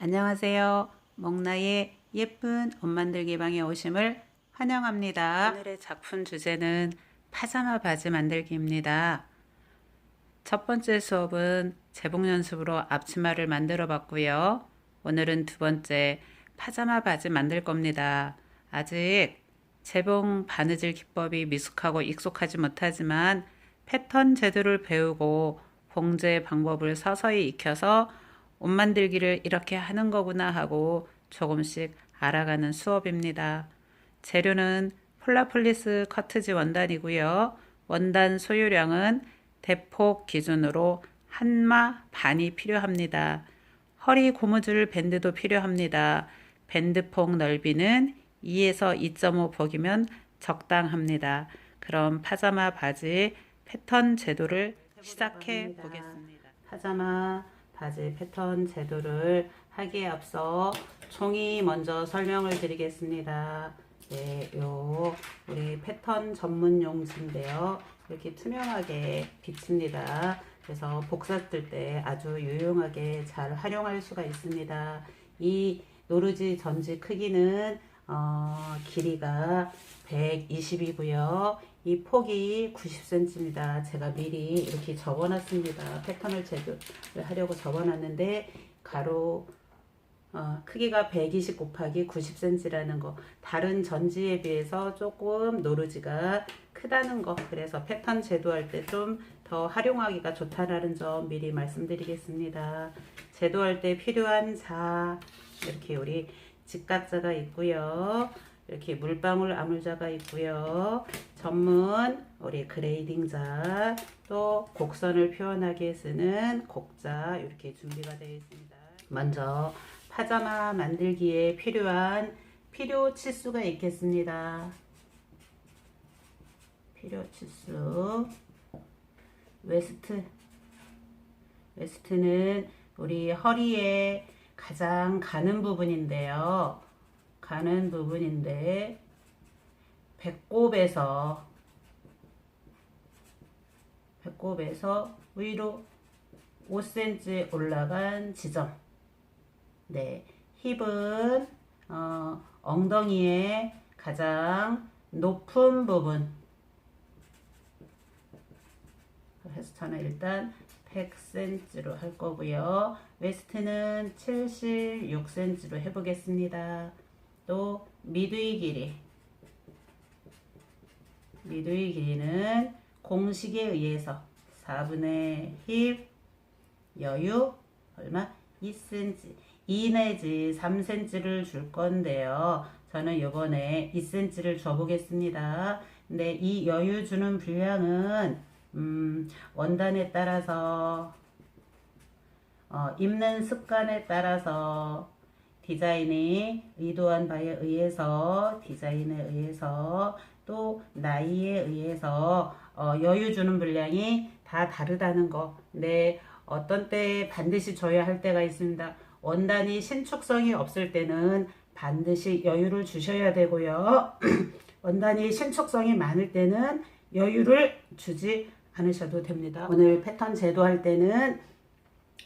안녕하세요. 먹나의 예쁜 옷 만들기 방에 오심을 환영합니다. 오늘의 작품 주제는 파자마 바지 만들기입니다. 첫 번째 수업은 재봉 연습으로 앞치마를 만들어 봤고요. 오늘은 두 번째 파자마 바지 만들 겁니다. 아직 재봉 바느질 기법이 미숙하고 익숙하지 못하지만 패턴 제도를 배우고 봉제 방법을 서서히 익혀서 옷 만들기를 이렇게 하는 거구나 하고 조금씩 알아가는 수업입니다. 재료는 폴라폴리스 커트지 원단이고요. 원단 소유량은 대폭 기준으로 한마 반이 필요합니다. 허리 고무줄 밴드도 필요합니다. 밴드폭 넓이는 2에서 2.5 폭이면 적당합니다. 그럼 파자마 바지 패턴 제도를 시작해 보겠습니다. 파자마 바지 패턴 제도를 하기에 앞서 종이 먼저 설명을 드리겠습니다. 네, 요 우리 패턴 전문 용지인데요. 이렇게 투명하게 비칩니다. 그래서 복사 뜰 때 아주 유용하게 잘 활용할 수가 있습니다. 이 노르지 전지 크기는 어, 길이가 120이고요. 이 폭이 90cm입니다. 제가 미리 이렇게 접어놨습니다. 패턴을 제조를 하려고 접어놨는데 가로 어, 크기가 120 곱하기 90cm라는 거 다른 전지에 비해서 조금 노르지가 크다는 거 그래서 패턴 제도할 때 좀 더 활용하기가 좋다라는 점 미리 말씀드리겠습니다. 제도할 때 필요한 자 이렇게 우리 직각자가 있고요. 이렇게 물방울 아물자가 있고요. 전문 우리 그레이딩자 또 곡선을 표현하기 쓰는 곡자 이렇게 준비가 되어 있습니다. 먼저 파자마 만들기에 필요한 필요 치수가 있겠습니다. 필요 치수 웨스트 웨스트는 우리 허리에 가장 가는 부분인데요. 가는 부분인데 배꼽에서 배꼽에서 위로 5cm 올라간 지점. 네, 힙은 어, 엉덩이의 가장 높은 부분. 그래서 저는 일단 100cm로 할 거고요. 웨스트는 76cm로 해보겠습니다. 또 미두이 길이. 미두이 길이는 공식에 의해서 4분의 힙 여유 얼마? 2cm 2 내지 3cm를 줄 건데요. 저는 요번에 2cm를 줘보겠습니다. 근데 이 여유 주는 분량은 음, 원단에 따라서 어, 입는 습관에 따라서 디자인이 의도한 바에 의해서 디자인에 의해서 또 나이에 의해서 어, 여유 주는 분량이 다 다르다는 거. 네, 어떤 때 반드시 줘야 할 때가 있습니다. 원단이 신축성이 없을 때는 반드시 여유를 주셔야 되고요. 원단이 신축성이 많을 때는 여유를 주지 않으셔도 됩니다. 오늘 패턴 제도할 때는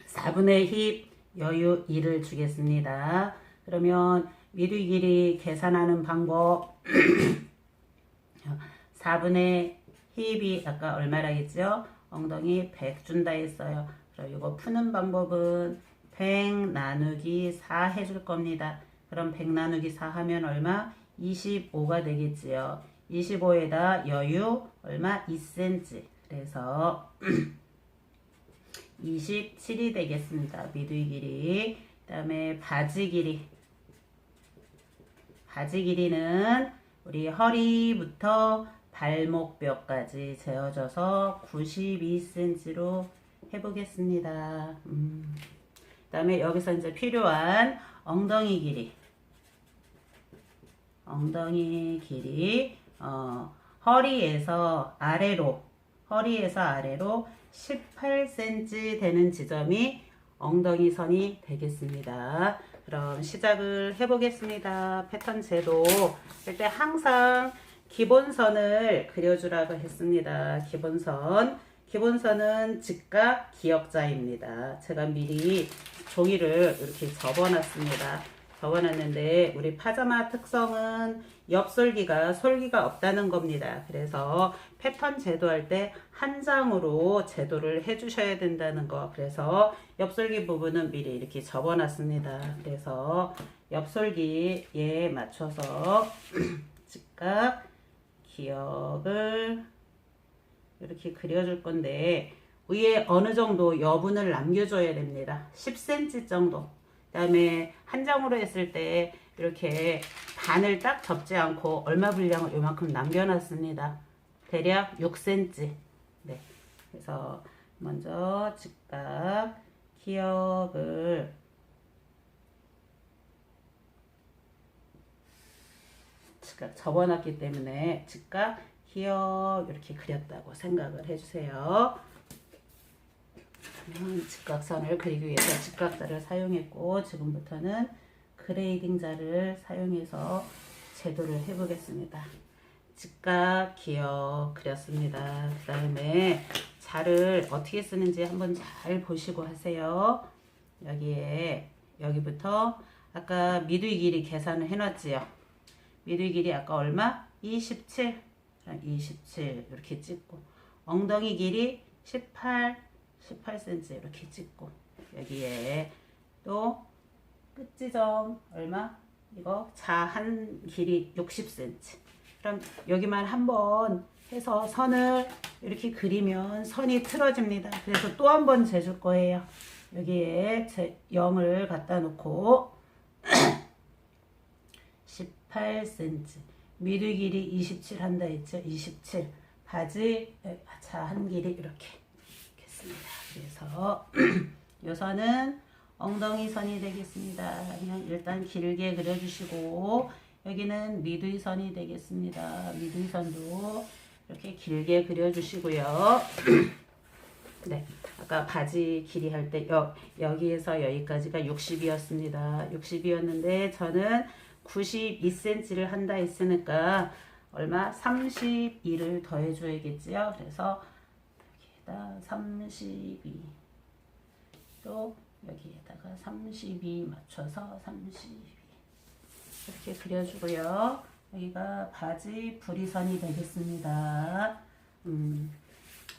4분의 힙 여유 2를 주겠습니다. 그러면 미리 길이 계산하는 방법 4분의 힙이 아까 얼마라겠죠? 엉덩이 100 준다 했어요. 그럼 이거 푸는 방법은 100 나누기 4 해줄 겁니다. 그럼 100 나누기 4 하면 얼마? 25가 되겠지요. 25에다 여유 얼마? 2cm. 그래서 27이 되겠습니다. 미두이 길이. 그 다음에 바지 길이. 바지 길이는 우리 허리부터 발목뼈까지 재어져서 92cm로 해보겠습니다. 음. 그 다음에 여기서 이제 필요한 엉덩이 길이. 엉덩이 길이, 어, 허리에서 아래로, 허리에서 아래로 18cm 되는 지점이 엉덩이 선이 되겠습니다. 그럼 시작을 해보겠습니다. 패턴 제도. 일때 항상 기본선을 그려주라고 했습니다. 기본선. 기본선은 직각 기역자입니다. 제가 미리 종이를 이렇게 접어놨습니다. 접어놨는데 우리 파자마 특성은 옆솔기가 솔기가 없다는 겁니다. 그래서 패턴 제도할 때 한 장으로 제도를 해주셔야 된다는 거. 그래서 옆솔기 부분은 미리 이렇게 접어놨습니다. 그래서 옆솔기에 맞춰서 직각 기역을 이렇게 그려줄 건데 위에 어느 정도 여분을 남겨줘야 됩니다. 10cm 정도. 그 다음에 한 장으로 했을 때 이렇게 반을 딱 접지 않고 얼마 분량을 요만큼 남겨놨습니다. 대략 6cm. 네. 그래서 먼저 직각 기역을 즉각 접어놨기 때문에 즉각 기역 이렇게 그렸다고 생각을 해주세요. 직각선을 그리기 위해서 직각자를 사용했고 지금부터는 그레이딩 자를 사용해서 제도를 해보겠습니다. 직각 기역 그렸습니다. 그 다음에 자를 어떻게 쓰는지 한번 잘 보시고 하세요. 여기에 여기부터 아까 미두이 길이 계산을 해놨지요. 미두이 길이 아까 얼마? 27 27 이렇게 찍고 엉덩이 길이 18 18cm 이렇게 찍고 여기에 또 끝지점 얼마? 이거 자한 길이 60cm 그럼 여기만 한번 해서 선을 이렇게 그리면 선이 틀어집니다. 그래서 또 한 번 재줄 거예요. 여기에 제 0을 갖다 놓고 18cm 미드 길이 27 한다 했죠? 27 바지 자 한 길이 이렇게. 있겠습니다 그래서 요 선은 엉덩이 선이 되겠습니다. 그냥 일단 길게 그려주시고 여기는 미두이 선이 되겠습니다. 미두이 선도 이렇게 길게 그려주시고요. 네, 아까 바지 길이 할 때 여기에서 여기까지가 60이었습니다. 60이었는데 저는 92cm를 한다 했으니까 얼마? 32를 더해줘야겠지요. 그래서 여기에다 32. 또 여기에다가 32 맞춰서 32 이렇게 그려주고요. 여기가 바지 부리선이 되겠습니다. 음,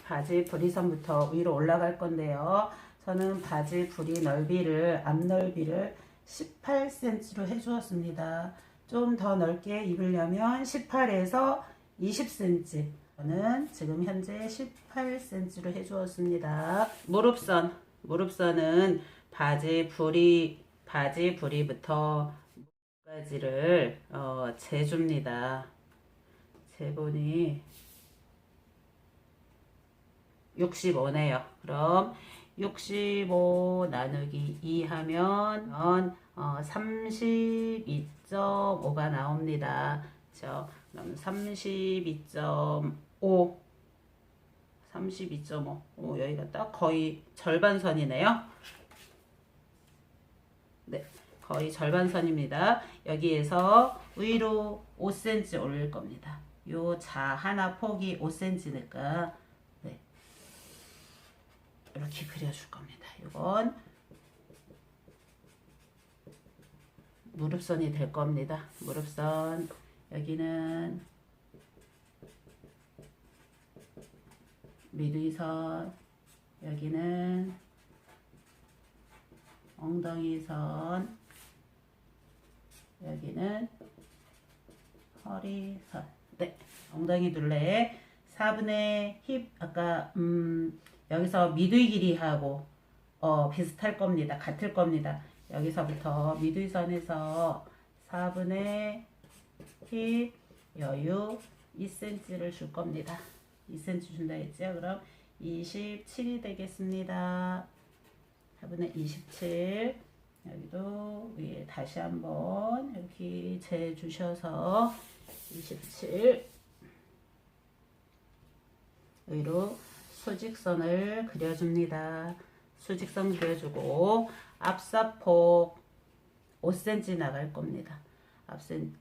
바지 부리선부터 위로 올라갈 건데요. 저는 바지 부리 넓이를 앞 넓이를 18cm로 해주었습니다. 좀 더 넓게 입으려면 18에서 20cm 저는 지금 현재 18cm로 해주었습니다. 무릎선 무릎선은 바지 부리 바지 부리부터 까지를 어, 재줍니다. 재본이 65네요. 그럼 65 나누기 2 하면 어, 32.5가 나옵니다. 그렇죠? 그럼 32.5 32.5. 오, 여기가 딱 거의 절반선이네요. 네, 거의 절반선입니다. 여기에서 위로 5cm 올릴 겁니다. 요 자 하나 폭이 5cm니까 네. 이렇게 그려줄 겁니다. 이건 무릎선이 될 겁니다. 무릎선 여기는 미리선 여기는 엉덩이선 여기는 허리선. 네 엉덩이 둘레 4분의 힙 아까 음 여기서 미두이 길이하고 어 비슷할 겁니다. 같을 겁니다. 여기서부터 미두이 선에서 4분의 힙 여유 2cm를 줄 겁니다 2cm 준다 했죠? 그럼 27이 되겠습니다. 4분의 27 여기도 위에 다시 한번 이렇게 재 주셔서 27 여기로 수직선을 그려줍니다. 수직선 그려주고 앞사폭 5cm 나갈 겁니다.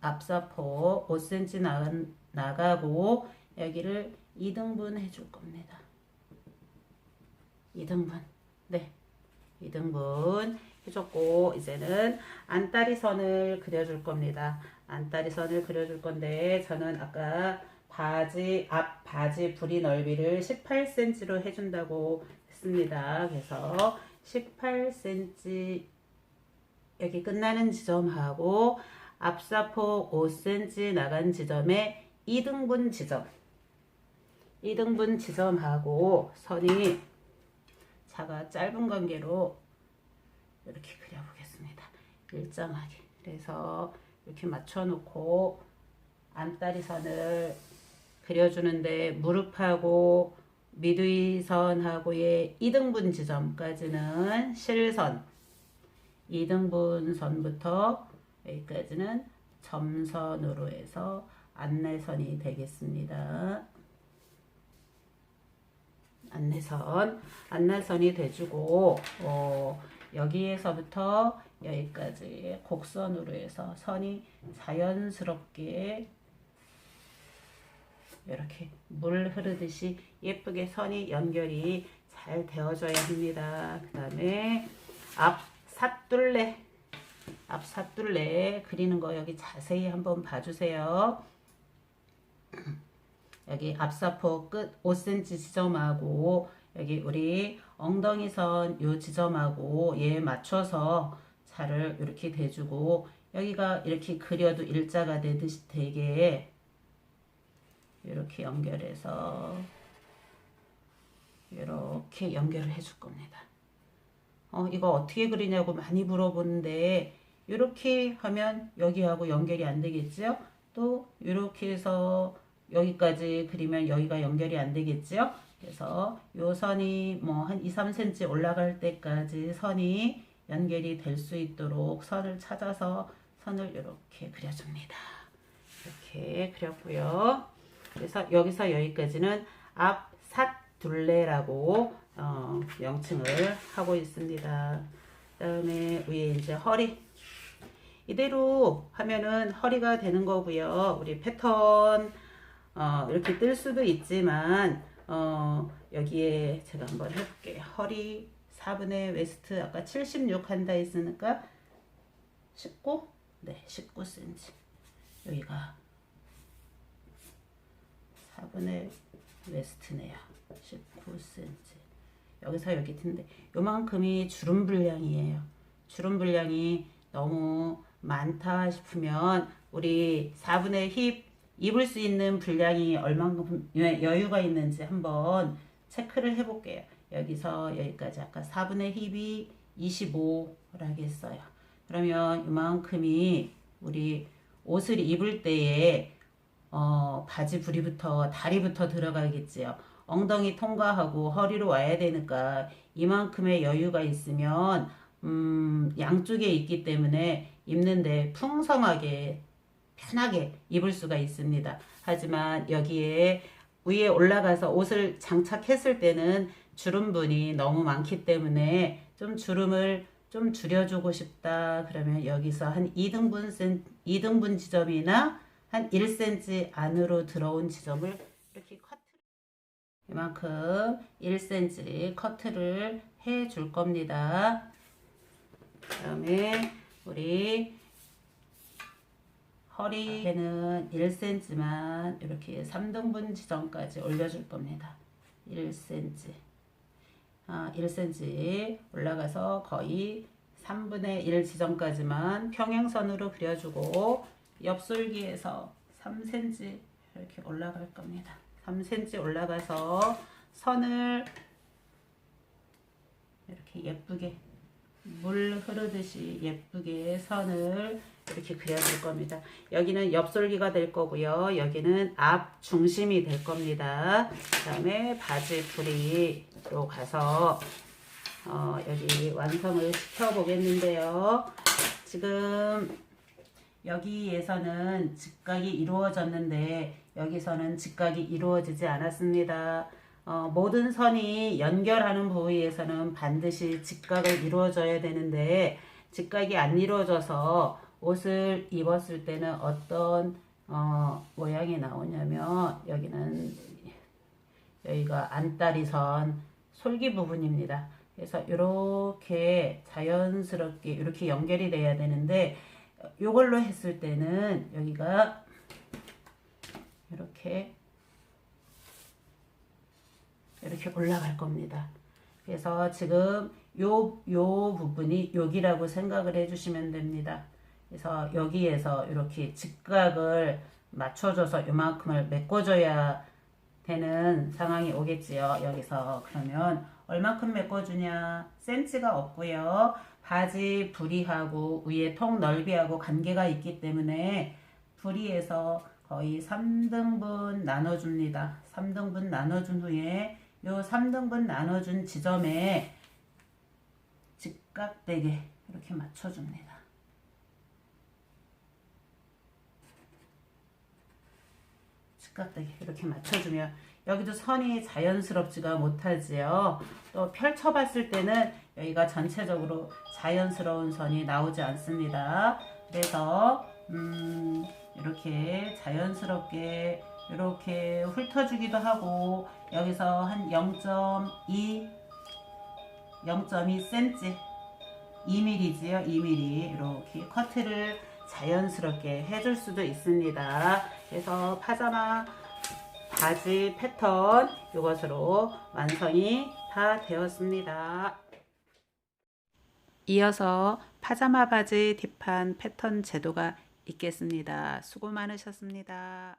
앞사폭 5cm 나가고 여기를 2등분 해줄 겁니다. 2등분. 네. 2등분 해줬고 이제는 안다리 선을 그려줄 겁니다. 안다리 선을 그려줄 건데 저는 아까 바지 앞 바지 부리 넓이를 18cm로 해준다고 했습니다. 그래서 18cm 여기 끝나는 지점하고 앞사폭 5cm 나간 지점에 2등분 지점 2등분 지점하고 선이 차가 짧은 관계로 이렇게 그려보겠습니다. 일정하게. 그래서 이렇게 맞춰놓고 안다리 선을 그려주는데 무릎하고 미두이선하고의 2등분 지점까지는 실선 2등분 선부터 여기까지는 점선으로 해서 안내선이 되겠습니다. 안내선, 안내선이 돼주고 어, 여기에서부터 여기까지 곡선으로 해서 선이 자연스럽게 이렇게 물 흐르듯이 예쁘게 선이 연결이 잘 되어져야 합니다. 그 다음에 앞 사둘레 앞 사둘레 그리는 거 여기 자세히 한번 봐주세요. 여기 앞사포 끝 5cm 지점하고 여기 우리 엉덩이 선 요 지점하고 얘 맞춰서 살을 이렇게 대주고 여기가 이렇게 그려도 일자가 되듯이 되게 이렇게 연결해서 이렇게 연결을 해줄 겁니다. 어, 이거 어떻게 그리냐고 많이 물어보는데 이렇게 하면 여기하고 연결이 안 되겠죠? 또 이렇게 해서 여기까지 그리면 여기가 연결이 안 되겠죠? 그래서 요 선이 뭐 한 2, 3cm 올라갈 때까지 선이 연결이 될 수 있도록 선을 찾아서 선을 이렇게 그려줍니다. 이렇게 그렸고요. 그래서 여기서 여기까지는 앞 삿둘레라고 어, 명칭을 하고 있습니다. 그 다음에 위에 이제 허리 이대로 하면은 허리가 되는 거고요. 우리 패턴 어, 이렇게 뜰 수도 있지만 어, 여기에 제가 한번 해볼게요. 허리 4분의 웨스트 아까 76 한다 했으니까 19? 네, 19cm. 여기가 4분의 웨스트네요. 19cm. 여기서 여기 텐데 요만큼이 주름 분량이에요. 주름 분량이 너무 많다 싶으면 우리 4분의 힙 입을 수 있는 분량이 얼만큼 여유가 있는지 한번 체크를 해볼게요. 여기서 여기까지 아까 4분의 힙이 25라고 했어요. 그러면 이만큼이 우리 옷을 입을 때에 어, 바지 부리부터 다리부터 들어가겠지요. 엉덩이 통과하고 허리로 와야 되니까 이만큼의 여유가 있으면 음, 양쪽에 있기 때문에 입는데 풍성하게 편하게 입을 수가 있습니다. 하지만 여기에 위에 올라가서 옷을 장착했을 때는 주름분이 너무 많기 때문에 좀 주름을 좀 줄여주고 싶다. 그러면 여기서 한 2등분 센 2등분 지점이나 한 1cm 안으로 들어온 지점을 이렇게 커트 이만큼 1cm 커트를 해 줄 겁니다. 그 다음에 우리 허리에는 1cm만 이렇게 3등분 지점까지 올려줄 겁니다. 1cm. 아, 1cm 올라가서 거의 3분의 1 지점까지만 평행선으로 그려주고 옆솔기에서 3cm 이렇게 올라갈 겁니다. 3cm 올라가서 선을 이렇게 예쁘게 물 흐르듯이 예쁘게 선을 이렇게 그려줄 겁니다. 여기는 옆솔기가 될 거고요. 여기는 앞 중심이 될 겁니다. 그 다음에 바지 부리로 가서 어, 여기 완성을 시켜 보겠는데요. 지금 여기에서는 직각이 이루어졌는데 여기서는 직각이 이루어지지 않았습니다. 어, 모든 선이 연결하는 부위에서는 반드시 직각을 이루어져야 되는데 직각이 안 이루어져서 옷을 입었을 때는 어떤 어, 모양이 나오냐면 여기는 여기가 안다리선 솔기 부분입니다. 그래서 이렇게 자연스럽게 이렇게 연결이 돼야 되는데 이걸로 했을 때는 여기가 이렇게 이렇게 올라갈 겁니다. 그래서 지금 요, 요 부분이 여기라고 생각을 해주시면 됩니다. 그래서 여기에서 이렇게 직각을 맞춰줘서 요만큼을 메꿔줘야 되는 상황이 오겠지요. 여기서 그러면 얼마큼 메꿔주냐? 센치가 없고요. 바지 부리하고 위에 통 넓이하고 관계가 있기 때문에 부리에서 거의 3등분 나눠줍니다. 3등분 나눠준 후에 요 3등분 나눠준 지점에 직각되게 이렇게 맞춰줍니다. 직각되게 이렇게 맞춰주면 여기도 선이 자연스럽지가 못하지요. 또 펼쳐봤을 때는 여기가 전체적으로 자연스러운 선이 나오지 않습니다. 그래서 음, 이렇게 자연스럽게 이렇게 훑어주기도 하고 여기서 한 0.2 0.2cm 2mm지요? 2mm 이렇게 커트를 자연스럽게 해줄 수도 있습니다. 그래서 파자마 바지 패턴 이것으로 완성이 다 되었습니다. 이어서 파자마 바지 뒷판 패턴 제도가 있겠습니다. 수고 많으셨습니다